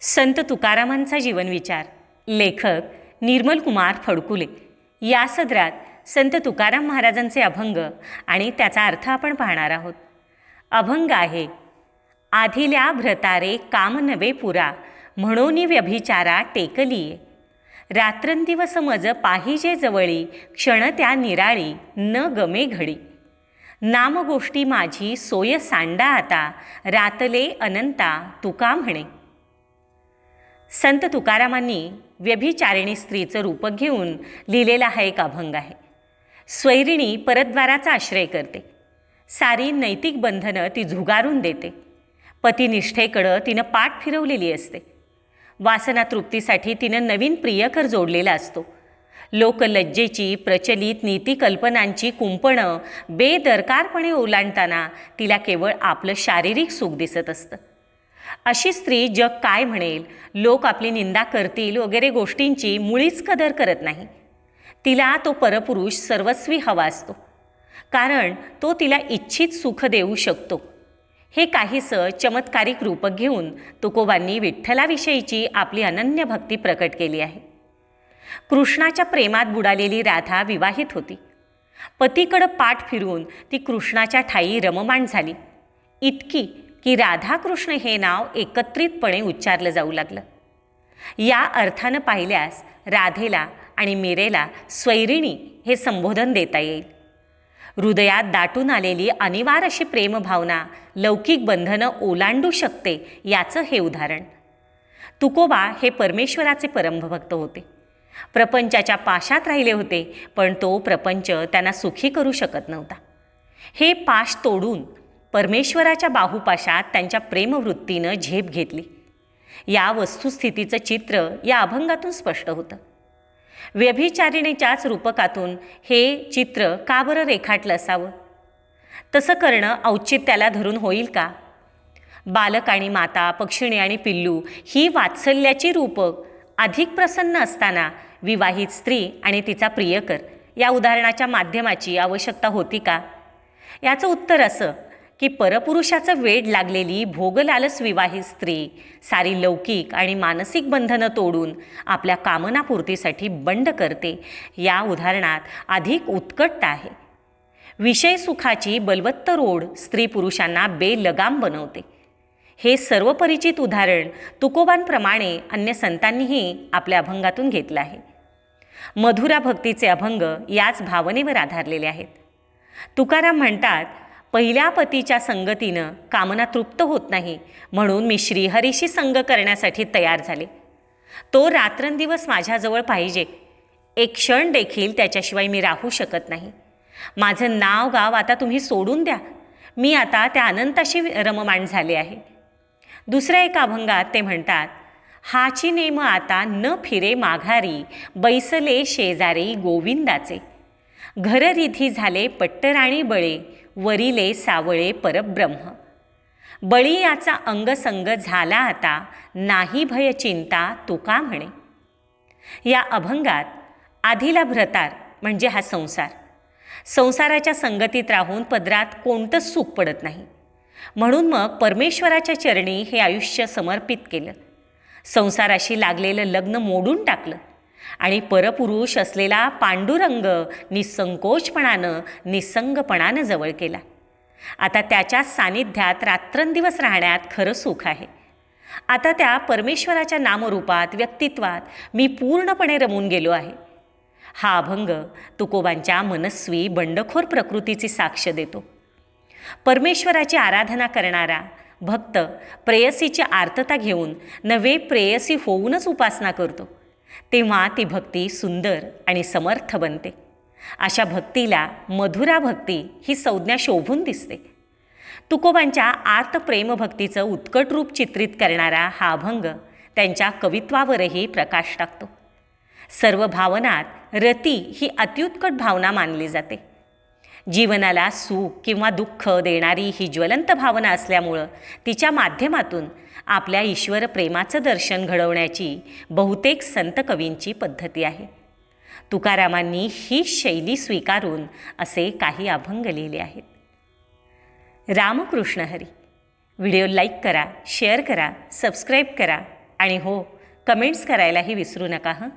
संत तुकारामांचा जीवनविचार. लेखक निर्मल कुमार फडकुले. या सदरात संत तुकाराम महाराजांचे अभंग आणि त्याचा अर्थ आपण पाहणार आहोत. अभंग आहे आधिल्या भ्रतारे काम नवे पुरा म्हणून व्यभिचारा टेकलीये. रात्रंदिवस मज पाहिजे जवळी क्षण त्या निराळी न गमे घडी. नाम गोष्टी माझी सोय सांडा आता रातले अनंता तुका म्हणे. संत तुकारामांनी व्यभिचारिणी स्त्रीचं रूपक घेऊन लिहिलेला हा एक अभंग आहे. स्वैरिणी परद्वाराचा आश्रय करते. सारी नैतिक बंधनं ती झुगारून देते. पतिनिष्ठेकडं तिनं पाठ फिरवलेली असते. वासना तृप्तीसाठी तिनं नवीन प्रियकर जोडलेला असतो. लोकलज्जेची प्रचलित नीतिकल्पनांची कुंपणं बेदरकारपणे ओलांडताना तिला केवळ आपलं शारीरिक सुख दिसत असतं. अशी स्त्री जग काय म्हणेल? लोक आपली निंदा करतील वगैरे गोष्टींची मुळीच कदर करत नाही. तिला तो परपुरुष सर्वस्वी हवा असतो. कारण तो तिला इच्छित सुख देऊ शकतो. हे काहीसं चमत्कारिक रूपक घेऊन तुकोबांनी विठ्ठलाविषयीची आपली अनन्य भक्ती प्रकट केली आहे. कृष्णाच्या प्रेमात बुडालेली राधा विवाहित होती. पतीकडं पाठ फिरून ती कृष्णाच्या ठाई रममाण झाली. इतकी की राधाकृष्ण हे नाव एकत्रितपणे उच्चारलं जाऊ लागलं. या अर्थानं पाहिल्यास राधेला आणि मीरेला स्वैरिणी हे संबोधन देता येईल. हृदयात दाटून आलेली अनिवार अशी प्रेमभावना लौकिक बंधनं ओलांडू शकते याचं हे उदाहरण. तुकोबा हे परमेश्वराचे परमभक्त होते. प्रपंचाच्या पाशात राहिले होते पण तो प्रपंच त्यांना सुखी करू शकत नव्हता. हे पाश तोडून परमेश्वराच्या बाहुपाशात त्यांच्या प्रेमवृत्तीनं झेप घेतली. या वस्तुस्थितीचं चित्र या अभंगातून स्पष्ट होतं. व्यभिचारिणीच्याच रूपकातून हे चित्र का बरं रेखाटलं असावं? तसं करणं औचित्याला धरून होईल का? बालक आणि माता पक्षिणी आणि पिल्लू ही वात्सल्याची रूपक अधिक प्रसन्न असताना विवाहित स्त्री आणि तिचा प्रियकर या उदाहरणाच्या माध्यमाची आवश्यकता होती का? याचं उत्तर असं की परपुरुषाचं वेड लागलेली भोगलालस विवाहित स्त्री सारी लौकिक आणि मानसिक बंधनं तोडून आपल्या कामनापूर्तीसाठी बंड करते. या उदाहरणात अधिक उत्कटता आहे. विषय सुखाची बलवत्तर ओढ स्त्री पुरुषांना बेलगाम बनवते. हे सर्व परिचित उदाहरण तुकोबांप्रमाणे अन्य संतांनीही आपल्या अभंगातून घेतलं आहे. मधुरा भक्तीचे अभंग याच भावनेवर आधारलेले आहेत. तुकाराम म्हणतात पहिल्या पतीच्या संगतीनं कामना तृप्त होत नाही म्हणून मी श्रीहरीशी संग करण्यासाठी तयार झाले. तो रात्रंदिवस माझ्याजवळ पाहिजे. एक क्षण देखील त्याच्याशिवाय मी राहू शकत नाही. माझं नाव गाव आता तुम्ही सोडून द्या. मी आता त्या अनंताशी रममाण झाले आहे. दुसऱ्या एका अभंगात ते म्हणतात हाची नेम आता न फिरे माघारी बैसले शेजारी गोविंदाचे. घररिधी झाले पट्टराणी बळे वरिले सावळे परब्रह्म. बळी याचा अंगसंग झाला आता नाही भय चिंता तुका म्हणे. या अभंगात आधीला भ्रतार म्हणजे हा संसार. संसाराच्या संगतीत राहून पदरात कोणतंच सुख पडत नाही. म्हणून मग परमेश्वराच्या चरणी हे आयुष्य समर्पित केलं. संसाराशी लागलेलं लग्न मोडून टाकलं. आणि परपुरुष असलेला पांडुरंग निसंकोचपणानं निसंगपणानं जवळ केला. आता त्याच्या सानिध्यात रात्रंदिवस राहण्यात खरं सुख आहे. आता त्या परमेश्वराच्या नामरूपात व्यक्तित्वात मी पूर्णपणे रमून गेलो आहे. हा अभंग तुकोबांच्या मनस्वी बंडखोर प्रकृतीची साक्ष देतो. परमेश्वराची आराधना करणारा भक्त प्रेयसीची आर्तता घेऊन नवे प्रेयसी होऊनच उपासना करतो. तेव्हा ती भक्ती सुंदर आणि समर्थ बनते. अशा भक्तीला मधुरा भक्ती ही संज्ञा शोभून दिसते. तुकोबांच्या आर्त प्रेमभक्तीचं उत्कट रूप चित्रित करणारा हा अभंग त्यांच्या कवित्वावरही प्रकाश टाकतो. सर्व भावनात रती ही अत्युत्कट भावना मानली जाते. जीवनाला सुख किंवा दुःख देणारी ही ज्वलंत भावना असल्यामुळं तिच्या माध्यमातून आपल्या ईश्वर प्रेमाचं दर्शन घडवण्याची बहुतेक संत कवींची पद्धती आहे. तुकारामांनी ही शैली स्वीकारून असे काही अभंग लिहिले आहेत. रामकृष्ण हरी. व्हिडिओ लाईक करा शेअर करा सबस्क्राईब करा आणि हो कमेंट्स करायलाही विसरू नका हं?